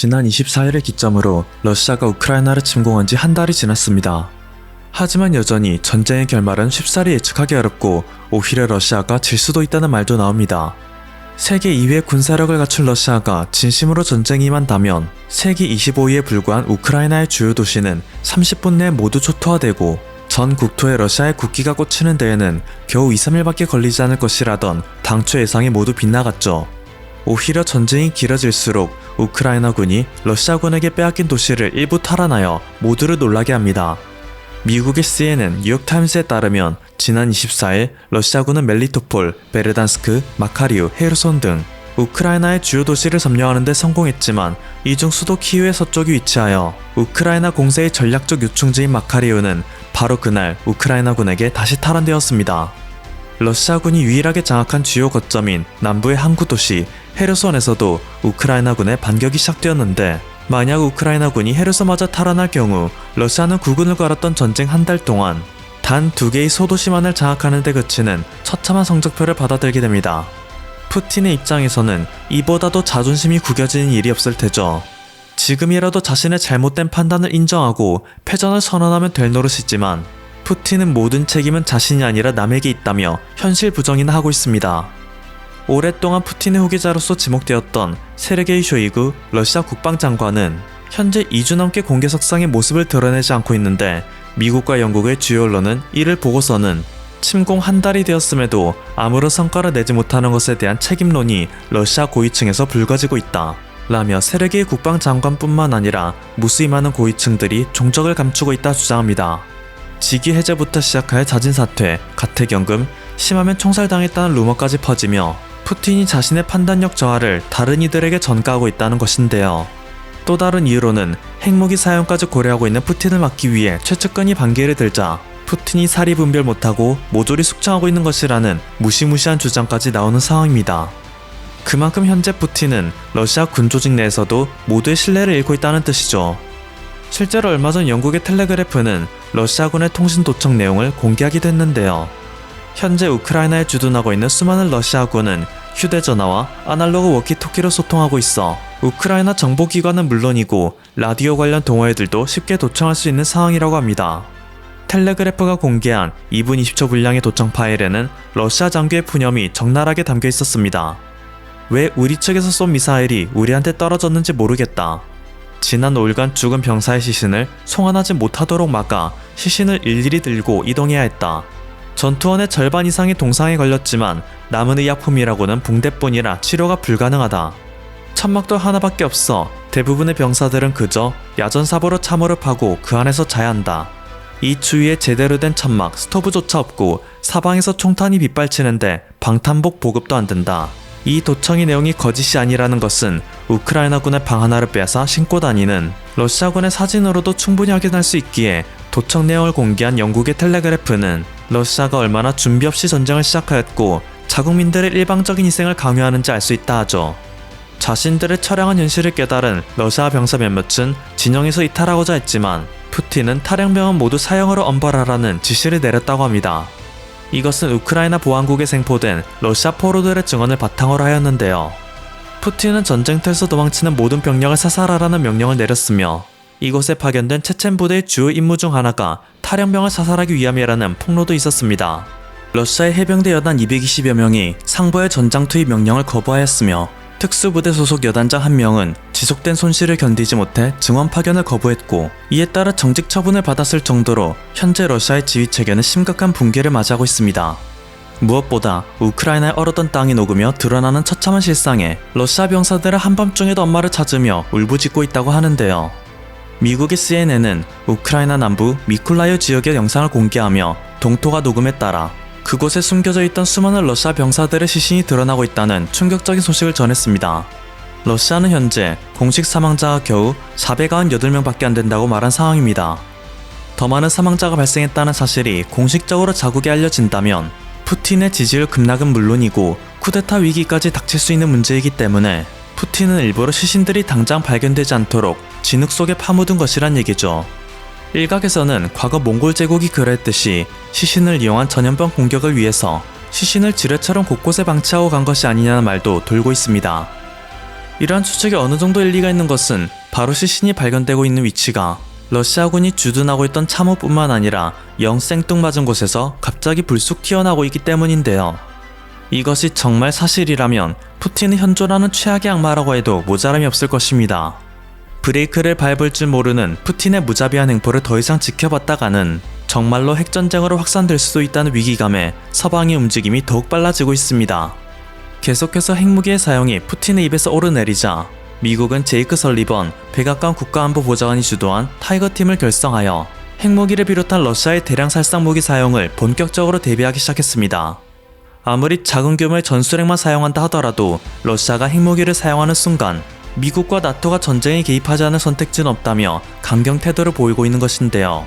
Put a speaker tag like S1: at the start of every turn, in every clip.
S1: 지난 24일을 기점으로 러시아가 우크라이나를 침공한 지 한 달이 지났습니다. 하지만 여전히 전쟁의 결말은 쉽사리 예측하기 어렵고 오히려 러시아가 질 수도 있다는 말도 나옵니다. 세계 2위의 군사력을 갖춘 러시아가 진심으로 전쟁에 임한다면 세계 25위에 불과한 우크라이나의 주요 도시는 30분 내에 모두 초토화되고 전 국토에 러시아의 국기가 꽂히는 데에는 겨우 2, 3일밖에 걸리지 않을 것이라던 당초 예상이 모두 빗나갔죠. 오히려 전쟁이 길어질수록 우크라이나군이 러시아군에게 빼앗긴 도시를 일부 탈환하여 모두를 놀라게 합니다. 미국의 CNN, 뉴욕타임스에 따르면 지난 24일 러시아군은 멜리토폴, 베르단스크, 마카리우, 헤르손 등 우크라이나의 주요 도시를 점령하는 데 성공했지만 이중 수도 키우의 서쪽이 위치하여 우크라이나 공세의 전략적 요충지인 마카리우는 바로 그날 우크라이나군에게 다시 탈환되었습니다. 러시아군이 유일하게 장악한 주요 거점인 남부의 항구 도시 헤르손에서도 우크라이나군의 반격이 시작되었는데 만약 우크라이나군이 헤르손마저 탈환할 경우 러시아는 국군을 걸었던 전쟁 한 달 동안 단 두 개의 소도시만을 장악하는 데 그치는 처참한 성적표를 받아들게 됩니다. 푸틴의 입장에서는 이보다도 자존심이 구겨지는 일이 없을 테죠. 지금이라도 자신의 잘못된 판단을 인정하고 패전을 선언하면 될 노릇이지만 푸틴은 모든 책임은 자신이 아니라 남에게 있다며 현실 부정이나 하고 있습니다. 오랫동안 푸틴의 후계자로서 지목되었던 세르게이 쇼이구 러시아 국방장관은 현재 2주 넘게 공개석상의 모습을 드러내지 않고 있는데 미국과 영국의 주요 언론은 이를 보고서는 침공 한 달이 되었음에도 아무런 성과를 내지 못하는 것에 대한 책임론이 러시아 고위층에서 불거지고 있다. 라며 세르게이 국방장관뿐만 아니라 무수히 많은 고위층들이 종적을 감추고 있다 주장합니다. 직위 해제부터 시작하여 자진 사퇴, 가택연금, 심하면 총살당했다는 루머까지 퍼지며 푸틴이 자신의 판단력 저하를 다른 이들에게 전가하고 있다는 것인데요. 또 다른 이유로는 핵무기 사용까지 고려하고 있는 푸틴을 막기 위해 최측근이 반기를 들자 푸틴이 사리 분별 못하고 모조리 숙청하고 있는 것이라는 무시무시한 주장까지 나오는 상황입니다. 그만큼 현재 푸틴은 러시아 군 조직 내에서도 모두의 신뢰를 잃고 있다는 뜻이죠. 실제로 얼마 전 영국의 텔레그래프는 러시아군의 통신 도청 내용을 공개하기도 했는데요. 현재 우크라이나에 주둔하고 있는 수많은 러시아군은 휴대전화와 아날로그 워키토키로 소통하고 있어 우크라이나 정보기관은 물론이고 라디오 관련 동호회들도 쉽게 도청할 수 있는 상황이라고 합니다. 텔레그래프가 공개한 2분 20초 분량의 도청 파일에는 러시아 장교의 푸념이 적나라하게 담겨 있었습니다. 왜 우리 측에서 쏜 미사일이 우리한테 떨어졌는지 모르겠다. 지난 5일간 죽은 병사의 시신을 송환하지 못하도록 막아 시신을 일일이 들고 이동해야 했다. 전투원의 절반 이상이 동상에 걸렸지만 남은 의약품이라고는 붕대뿐이라 치료가 불가능하다. 천막도 하나밖에 없어 대부분의 병사들은 그저 야전사보로 참호를 파고 그 안에서 자야 한다. 이 주위에 제대로 된 천막, 스토브조차 없고 사방에서 총탄이 빗발치는데 방탄복 보급도 안 된다. 이 도청의 내용이 거짓이 아니라는 것은 우크라이나군의 방 하나를 빼앗아 신고 다니는 러시아군의 사진으로도 충분히 확인할 수 있기에 도청 내용을 공개한 영국의 텔레그래프는 러시아가 얼마나 준비 없이 전쟁을 시작하였고 자국민들의 일방적인 희생을 강요하는지 알 수 있다 하죠. 자신들의 처량한 현실을 깨달은 러시아 병사 몇몇은 진영에서 이탈하고자 했지만 푸틴은 탈영병은 모두 사형으로 엄벌하라는 지시를 내렸다고 합니다. 이것은 우크라이나 보안국에 생포된 러시아 포로들의 증언을 바탕으로 하였는데요. 푸틴은 전쟁터에서 도망치는 모든 병력을 사살하라는 명령을 내렸으며 이곳에 파견된 체첸 부대의 주요 임무 중 하나가 탈영병을 사살하기 위함이라는 폭로도 있었습니다. 러시아의 해병대 여단 220여 명이 상부의 전장 투입 명령을 거부하였으며 특수부대 소속 여단장 한 명은 지속된 손실을 견디지 못해 증원 파견을 거부했고 이에 따라 정직 처분을 받았을 정도로 현재 러시아의 지휘 체계는 심각한 붕괴를 맞이하고 있습니다. 무엇보다 우크라이나에 얼었던 땅이 녹으며 드러나는 처참한 실상에 러시아 병사들은 한밤중에도 엄마를 찾으며 울부짖고 있다고 하는데요. 미국의 CNN은 우크라이나 남부 미콜라이오 지역의 영상을 공개하며 동토가 녹음에 따라 그곳에 숨겨져 있던 수많은 러시아 병사들의 시신이 드러나고 있다는 충격적인 소식을 전했습니다. 러시아는 현재 공식 사망자가 겨우 498명밖에 안 된다고 말한 상황입니다. 더 많은 사망자가 발생했다는 사실이 공식적으로 자국에 알려진다면 푸틴의 지지율 급락은 물론이고 쿠데타 위기까지 닥칠 수 있는 문제이기 때문에 푸틴은 일부러 시신들이 당장 발견되지 않도록 진흙 속에 파묻은 것이란 얘기죠. 일각에서는 과거 몽골 제국이 그랬듯이 시신을 이용한 전염병 공격을 위해서 시신을 지뢰처럼 곳곳에 방치하고 간 것이 아니냐는 말도 돌고 있습니다. 이러한 추측이 어느 정도 일리가 있는 것은 바로 시신이 발견되고 있는 위치가 러시아군이 주둔하고 있던 참호뿐만 아니라 영 생뚱맞은 곳에서 갑자기 불쑥 튀어나오고 있기 때문인데요. 이것이 정말 사실이라면 푸틴은 현존하는 최악의 악마라고 해도 모자람이 없을 것입니다. 브레이크를 밟을 줄 모르는 푸틴의 무자비한 행포를 더 이상 지켜봤다가는 정말로 핵전쟁으로 확산될 수도 있다는 위기감에 서방의 움직임이 더욱 빨라지고 있습니다. 계속해서 핵무기의 사용이 푸틴의 입에서 오르내리자 미국은 제이크 설리번 백악관 국가안보 보좌관이 주도한 타이거 팀을 결성하여 핵무기를 비롯한 러시아의 대량 살상 무기 사용을 본격적으로 대비하기 시작했습니다. 아무리 작은 규모의 전술핵만 사용한다 하더라도 러시아가 핵무기를 사용하는 순간 미국과 나토가 전쟁에 개입하지 않을 선택지는 없다며 강경 태도를 보이고 있는 것인데요.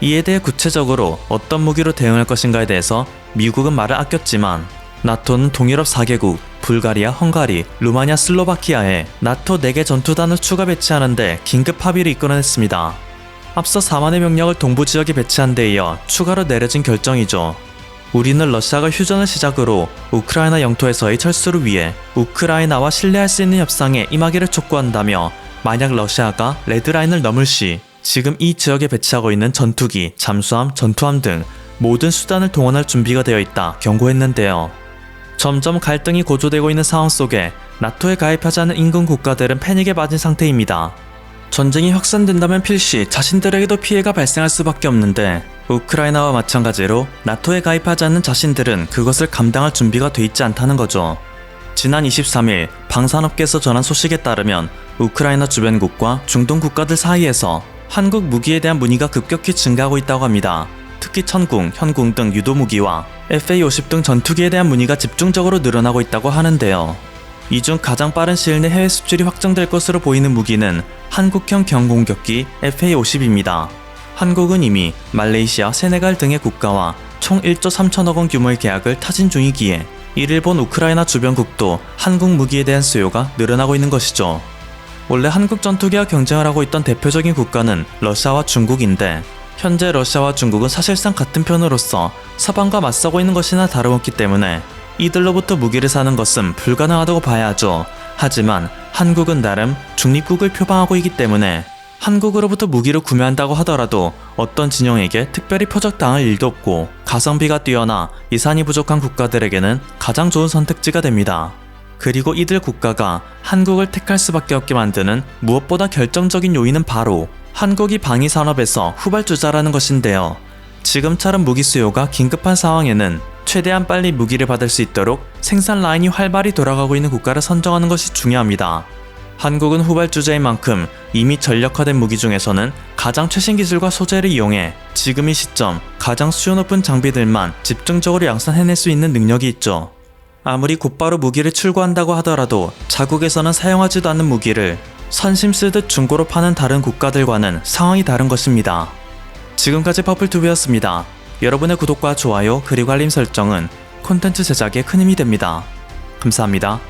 S1: 이에 대해 구체적으로 어떤 무기로 대응할 것인가에 대해서 미국은 말을 아꼈지만 나토는 동유럽 4개국, 불가리아, 헝가리, 루마니아, 슬로바키아에 나토 4개 전투단을 추가 배치하는데 긴급 합의를 이끌어냈습니다. 앞서 4만의 병력을 동부 지역에 배치한 데 이어 추가로 내려진 결정이죠. 우리는 러시아가 휴전을 시작으로 우크라이나 영토에서의 철수를 위해 우크라이나와 신뢰할 수 있는 협상에 임하기를 촉구한다며 만약 러시아가 레드라인을 넘을 시 지금 이 지역에 배치하고 있는 전투기, 잠수함, 전투함 등 모든 수단을 동원할 준비가 되어 있다 경고했는데요. 점점 갈등이 고조되고 있는 상황 속에 나토에 가입하지 않은 인근 국가들은 패닉에 빠진 상태입니다. 전쟁이 확산된다면 필시 자신들에게도 피해가 발생할 수밖에 없는데 우크라이나와 마찬가지로 나토에 가입하지 않는 자신들은 그것을 감당할 준비가 돼 있지 않다는 거죠. 지난 23일 방산업계에서 전한 소식에 따르면 우크라이나 주변국과 중동 국가들 사이에서 한국 무기에 대한 문의가 급격히 증가하고 있다고 합니다. 특히 천궁, 현궁 등 유도 무기와 FA-50 등 전투기에 대한 문의가 집중적으로 늘어나고 있다고 하는데요. 이 중 가장 빠른 시일 내 해외 수출이 확정될 것으로 보이는 무기는 한국형 경공격기 FA-50입니다. 한국은 이미 말레이시아, 세네갈 등의 국가와 총 1조 3천억 원 규모의 계약을 타진 중이기에 이를 본 우크라이나 주변국도 한국 무기에 대한 수요가 늘어나고 있는 것이죠. 원래 한국 전투기와 경쟁을 하고 있던 대표적인 국가는 러시아와 중국인데 현재 러시아와 중국은 사실상 같은 편으로서 서방과 맞서고 있는 것이나 다름없기 때문에 이들로부터 무기를 사는 것은 불가능하다고 봐야 하죠. 하지만 한국은 나름 중립국을 표방하고 있기 때문에 한국으로부터 무기를 구매한다고 하더라도 어떤 진영에게 특별히 표적당할 일도 없고 가성비가 뛰어나 예산이 부족한 국가들에게는 가장 좋은 선택지가 됩니다. 그리고 이들 국가가 한국을 택할 수밖에 없게 만드는 무엇보다 결정적인 요인은 바로 한국이 방위 산업에서 후발주자라는 것인데요. 지금처럼 무기 수요가 긴급한 상황에는 최대한 빨리 무기를 받을 수 있도록 생산 라인이 활발히 돌아가고 있는 국가를 선정하는 것이 중요합니다. 한국은 후발주자인 만큼 이미 전력화된 무기 중에서는 가장 최신 기술과 소재를 이용해 지금 이 시점 가장 수요 높은 장비들만 집중적으로 양산해낼 수 있는 능력이 있죠. 아무리 곧바로 무기를 출고한다고 하더라도 자국에서는 사용하지도 않는 무기를 선심 쓰듯 중고로 파는 다른 국가들과는 상황이 다른 것입니다. 지금까지 퍼플투비였습니다. 여러분의 구독과 좋아요 그리고 알림 설정은 콘텐츠 제작에 큰 힘이 됩니다. 감사합니다.